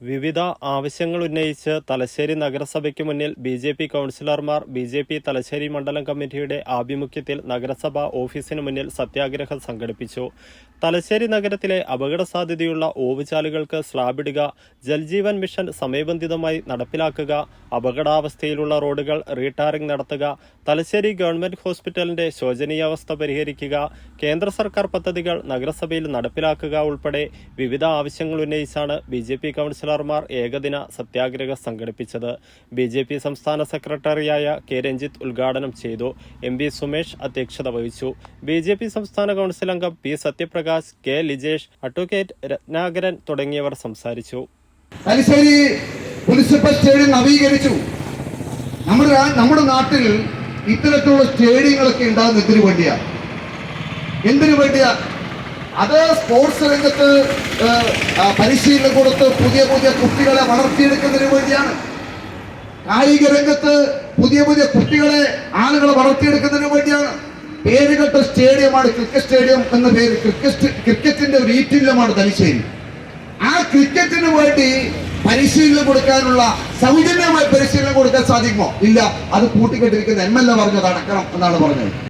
വിവിധ ആവശ്യങ്ങൾ ഉന്നയിച്ച് തലശ്ശേരി നഗരസഭയ്ക്ക് മുന്നിൽ ബി ജെ പി കൗൺസിലർമാർ ബി ജെ പി തലശ്ശേരി മണ്ഡലം കമ്മിറ്റിയുടെ ആഭിമുഖ്യത്തിൽ നഗരസഭ ഓഫീസിന് മുന്നിൽ സത്യാഗ്രഹം സംഘടിപ്പിച്ചു. തലശ്ശേരി നഗരത്തിലെ അപകട സാധ്യതയുള്ള ഓവുചാലുകൾക്ക് സ്ലാബിടുക ജൽജീവൻ മിഷൻ സമയബന്ധിതമായി നടപ്പിലാക്കുക അപകടാവസ്ഥയിലുള്ള റോഡുകൾ റീടാറിംഗ് നടത്തുക തലശ്ശേരി ഗവൺമെന്റ് ഹോസ്പിറ്റലിന്റെ ശോചനീയാവസ്ഥ പരിഹരിക്കുക കേന്ദ്ര സർക്കാർ പദ്ധതികൾ നഗരസഭയിൽ നടപ്പിലാക്കുക ഉൾപ്പെടെ വിവിധ ആവശ്യങ്ങൾ ഉന്നയിച്ചാണ് ബി ജെ പി കൗൺസിലർമാർ ഏകദിന സത്യാഗ്രഹം സംഘടിപ്പിച്ചത്. ബി ജെ പി സംസ്ഥാന സെക്രട്ടറിയായ കെ രഞ്ജിത്ത് ഉദ്ഘാടനം ചെയ്തു എം വി സുമേഷ് അധ്യക്ഷത വഹിച്ചു. ബി ജെ പി സംസ്ഥാന കൗൺസിൽ അംഗം P Satyaprakash K Lijesh advocate Ratnakaran തുടങ്ങിയവർ സംസാരിച്ചു. തലശ്ശേരി മുനിസിപ്പൽ സ്റ്റേഡിയം നവീകരിച്ചു. നമ്മുടെ നമ്മുടെ നാട്ടിൽ ഇത്തരത്തിലുള്ള സ്റ്റേഡിയങ്ങളൊക്കെ ഉണ്ടാകുന്ന എന്തിനു വേണ്ടിയാ? എന്തിനു വേണ്ടിയാ? അത് സ്പോർട്സ് രംഗത്ത് പരിശീലനം കൊടുത്ത് പുതിയ പുതിയ കുട്ടികളെ വളർത്തിയെടുക്കുന്നതിന് വേണ്ടിയാണ്. കായിക രംഗത്ത് പുതിയ പുതിയ കുട്ടികളെ ആളുകളെ വളർത്തിയെടുക്കുന്നതിന് വേണ്ടിയാണ്. പേരുകെട്ട സ്റ്റേഡിയമാണ് ക്രിക്കറ്റ് സ്റ്റേഡിയം എന്ന പേര് ക്രിക്കറ്റ് ക്രിക്കറ്റിന്റെ ഒരു ഈറ്റില്ലമാണ് തലശ്ശേരി. ആ ക്രിക്കറ്റിന് വേണ്ടി പരിശീലനം കൊടുക്കാനുള്ള സൗജന്യമായി പരിശീലനം കൊടുക്കാൻ സാധിക്കുമോ? ഇല്ല. അത് കൂട്ടിക്കെട്ടിരിക്കുന്ന എം എൽ എ പറഞ്ഞത് അടക്കണം എന്നാണ് പറഞ്ഞത്.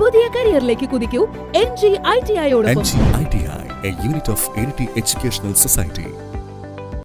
പുതിയ കരിയറിലേക്ക് കുതിക്കൂ. N G I T ഐയോടൊപ്പം. Unit of educational society